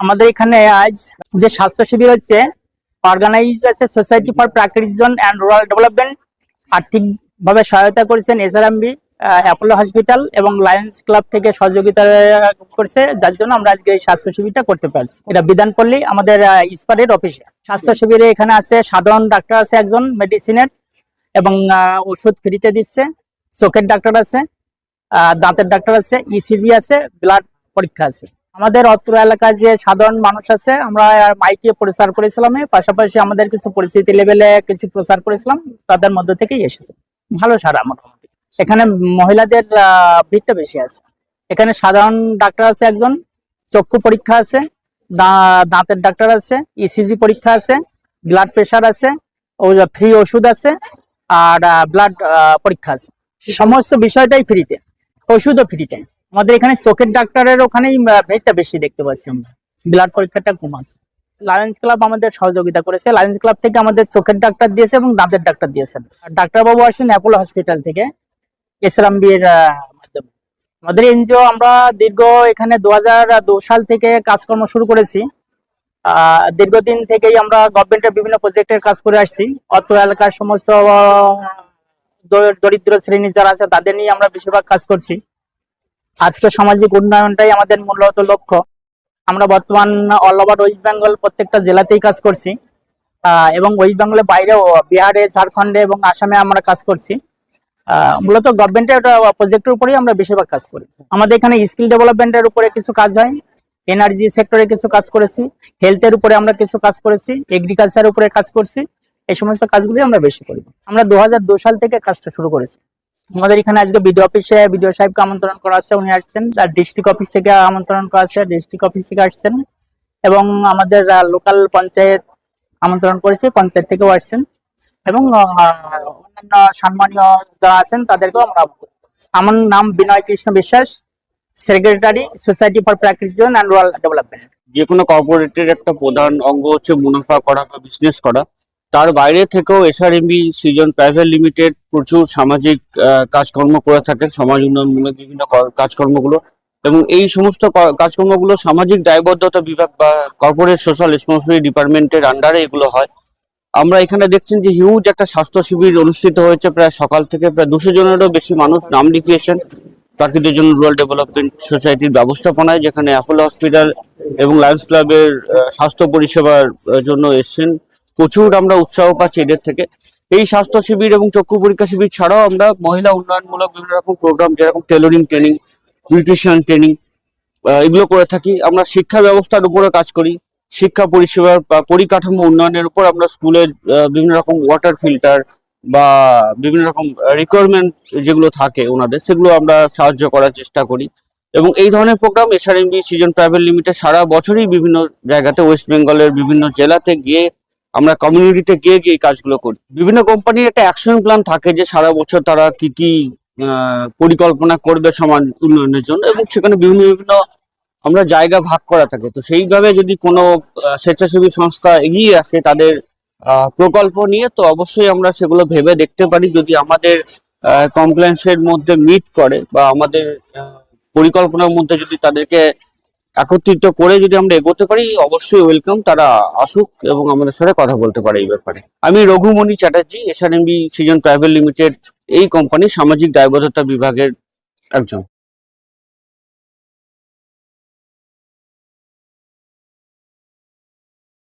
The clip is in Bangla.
আমাদের এখানে আজ যে স্বাস্থ্য শিবির হচ্ছে অর্গানাইজ আছে সোসাইটি ফর প্রাকৃতিক জোন অ্যান্ড রুরাল ডেভেলপমেন্ট আর্থিকভাবে সহায়তা করেছেন এসআরএমবি অ্যাপোলো হসপিটাল এবং লায়ন্স ক্লাব থেকে সহযোগিতা করছে, যার জন্য আমরা আজকে এই স্বাস্থ্য শিবিরটা করতে পারছি। এটা বিধানপল্লী আমাদের ইস্পারের অফিসে স্বাস্থ্য শিবিরে এখানে আছে সাধারণ ডাক্তার আছে একজন মেডিসিনের এবং ওষুধ ফ্রিতে দিচ্ছে। চোখের ডাক্তার আছে দাঁতের ডাক্তার আছে ইসিজি আছে ব্লাড পরীক্ষা আছে। আমাদের অত্র এলাকায় যে সাধারণ মানুষ আছে, আমরা মাইকে প্রচার করেছিলাম পাশাপাশি আমাদের কিছু পরিস্থিতি লেভেলে কিছু প্রচার করেছিলাম, তাদের মধ্যে থেকেই এসেছে। ভালো সারা মোটামুটি। এখানে মহিলাদের ভিড়টা বেশি আছে। এখানে সাধারণ ডাক্তার আছে একজন, চক্ষু পরীক্ষা আছে দাঁতের ডাক্তার আছে ইসিজি পরীক্ষা আছে ব্লাড প্রেশার আছে ফ্রি ওষুধ আছে, আর ব্লাড পরীক্ষা আছে। সমস্ত বিষয়টাই ফ্রিতে ওষুধও ফ্রিতে আমাদের এখানে চোখের ডাক্তারের ওখানেই ভিড়টা বেশি দেখতে পাচ্ছি আমরা। ব্লাড পরীক্ষাটা কমান লায়ন্স ক্লাব আমাদের সহযোগিতা করেছে। লায়ন্স ক্লাব থেকে আমাদের চোখের ডাক্তার দিয়েছে এবং দাঁতের ডাক্তার দিয়েছেন ডাক্তারবাবু আসছেন অ্যাপোলো হসপিটাল থেকে এসরামবির মাধ্যমে। আমাদের এনজিও, আমরা দীর্ঘ এখানে দু সাল থেকে কাজকর্ম শুরু করেছি। দীর্ঘদিন থেকেই আমরা গভর্নমেন্টের বিভিন্ন প্রজেক্টের কাজ করে আসছি। অত্র এলাকার সমস্ত দরিদ্র শ্রেণির যারা আছে, তাদের নিয়ে আমরা বেশিরভাগ কাজ করছি। আর্থ সামাজিক উন্নয়নটাই আমাদের মূলত লক্ষ্য। আমরা বর্তমান অল ওভার ওয়েস্ট বেঙ্গল প্রত্যেকটা জেলাতেই কাজ করছি। এবং ওয়েস্ট বেঙ্গলের বাইরেও বিহারে, ঝাড়খণ্ডে এবং আসামে আমরা কাজ করছি। মূলত গভর্নমেন্টের প্রজেক্টের উপরেই আমরা বেশিরভাগ কাজ করি। আমাদের এখানে স্কিল ডেভেলপমেন্টের উপরে কিছু কাজ হয়। এনার্জি সেক্টরে কিছু কাজ করেছি। হেলথের উপরে আমরা কিছু কাজ করেছি। এগ্রিকালচারের উপরে কাজ করছি। এই সমস্ত কাজগুলি আমরা বেশি করি। আমরা দু সাল থেকে কাজটা শুরু করেছি। আমাদের এখানে আজকে বিডিও অফিসে বিডিও সাহেবকে আমন্ত্রণ করা হচ্ছে। উনি আসছেন। আর ডিস্ট্রিক্ট অফিস থেকে আমন্ত্রণ করা হচ্ছে। ডিস্ট্রিক্ট অফিস থেকে আসছেন। এবং আমাদের লোকাল পঞ্চায়েত আমন্ত্রণ করেছে। পঞ্চায়েত থেকেও আসছেন। এবং অন্যান্য সম্মানীয় যারা আছেন, তাদেরকেও আমরা আমার নাম Binoy Krishna Biswas secretary society for প্রাকৃতিক অ্যান্ড রুরাল ডেভেলপমেন্ট যে কোনো কর্পোরেটের একটা প্রধান অঙ্গ হচ্ছে মুনাফা করা বা বিজনেস করা। তার বাইরে থেকেও এসআরএমবি সিজন প্রাইভেট লিমিটেড প্রচুর সামাজিক কাজকর্ম করে থাকে সমাজ উন্নয়নমূলক বিভিন্ন কাজকর্মগুলো। এবং এই সমস্ত কাজকর্মগুলো সামাজিক দায়বদ্ধতা বিভাগ বা কর্পোরেট সোশ্যাল রেসপন্সিবিলিটি ডিপার্টমেন্টের আন্ডারে এগুলো হয়। আমরা এখানে দেখছেন যে হিউজ একটা স্বাস্থ্য শিবির অনুষ্ঠিত হয়েছে। প্রায় সকাল থেকে প্রায় দুশো জনেরও বেশি মানুষ নাম লিখিয়েছেন। প্রাকৃতিক জন্য রুরাল ডেভেলপমেন্ট সোসাইটির ব্যবস্থাপনায়, যেখানে অ্যাপোলো হসপিটাল এবং লায়ন্স ক্লাবের স্বাস্থ্য পরিষেবার জন্য এসছেন। প্রচুর আমরা উৎসাহ পাচ্ছি এদের থেকে। এই স্বাস্থ্য শিবির এবং চক্ষু পরীক্ষা শিবির ছাড়াও আমরা মহিলা উন্নয়নমূলক বিভিন্ন রকম প্রোগ্রাম যেরকম টেলরিং ট্রেনিং নিউট্রিশন ট্রেনিং এগুলো করে থাকি। আমরা শিক্ষা ব্যবস্থার উপরে কাজ করি। শিক্ষা পরিষেবার পরিকাঠামো উন্নয়নের উপর আমরা স্কুলের বিভিন্ন রকম ওয়াটার ফিল্টার বা বিভিন্ন রকম রিকোয়ারমেন্ট যেগুলো থাকে ওনাদের, সেগুলো আমরা সাহায্য করার চেষ্টা করি। এবং এই ধরনের programme SRMB season private limited সারা বছরই বিভিন্ন জায়গাতে ওয়েস্ট বেঙ্গলের বিভিন্ন জেলাতে গিয়ে আমরা কমিউনিটিতে গিয়ে গিয়ে কাজগুলো করি। বিভিন্ন কোম্পানির একটা অ্যাকশন প্ল্যান থাকে যে সারা বছর তারা কি কি পরিকল্পনা করবে সমান উন্নয়নের জন্য এবং সেখানে বিভিন্ন বিভিন্ন আমরা জায়গা ভাগ করা থাকে। তো সেইভাবে যদি কোনো স্বেচ্ছাসেবী সংস্থা এগিয়ে আসে তাদের প্রকল্প নিয়ে, তো অবশ্যই আমরা সেগুলো ভেবে দেখতে পারি। যদি আমাদের কমপ্লেন্সের মধ্যে মিট করে বা আমাদের পরিকল্পনার মধ্যে যদি তাদেরকে একত্রিত করে যদি আমরা এগোতে পারি, অবশ্যই ওয়েলকাম তারা আসুক এবং আমাদের সাথে কথা বলতে পারে এই ব্যাপারে। আমি Raghumani Chatterjee SRMB season private limited এই কোম্পানি সামাজিক দায়বদ্ধতা বিভাগের একজন।